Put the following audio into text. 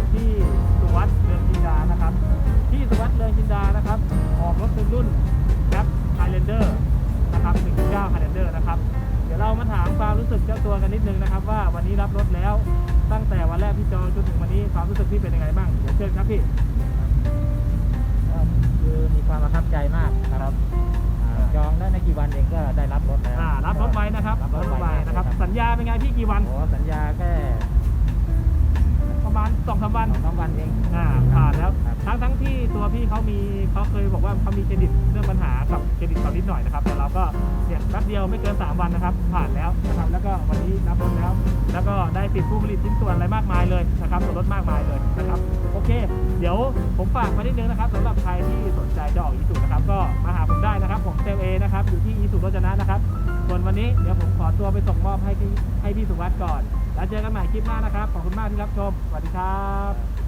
อบรถให้กับที่สุวัสด์เรืองจินดานะครับ ที่สุวัสด์เรืองจินดานะครับ ออกรถเป็นรุ่นแบ็คไฮแลนเดอร์นะครับ1.9ไฮแลนเดอร์นะครับ เดี๋ยวเรามาถามความรู้สึกเจ้าตัวกันนิดนึงนะครับ ว่าวันนี้รับรถแล้วตั้งแต่วันแรกที่จองจนถึงวันนี้ความรู้สึกพี่เป็นยังไงบ้างเดี๋ยวเชิญครับพี่ก็คือมีความประทับใจมากครับอ่าจองได้ในกี่วันเองก็ได้รับรถแล้วอ่ารับรถไว้นะครับรับรถไว้นะครับ สัญญาเป็นไงพี่กี่วันโอ้สัญญาแค่ประมาณ สองสามวันสองสามวันเองอ่าผ่านแล้วครับทั้งทั้งที่ตัวพี่เขามีเขาเคยบอกว่าเขามีเครดิตเรื่องปัญหากับเครดิตเขานิดหน่อยนะครับแต่เราก็เนี่ยแป๊บเดียวไม่เกิน 3 วันนะครับ ผ่านแล้วนะครับแล้วก็วันนี้รับรถแล้ว แล้วก็ได้ติดผู้ผลิตชิ้นส่วนอะไรมากมายเลยนะครับส่วนลดมากมายเลยนะครับโอเค เดี๋ยวผมฝากไว้นิดนึงนะครับสำหรับใครที่สนใจจะออกอีสุนะครับก็มาหาผมได้นะครับผมเซลเอนะครับอยู่ที่อีสุรจนะนะครับส่ว นี้เดี๋ยวผมขอตัวไปส่งมอบให้ให้พี่สุวัสด์ก่อน แล้วเจอกันใหม่คลิปหน้านะครับ ขอบคุณมากที่รับชม สวัสดีครับ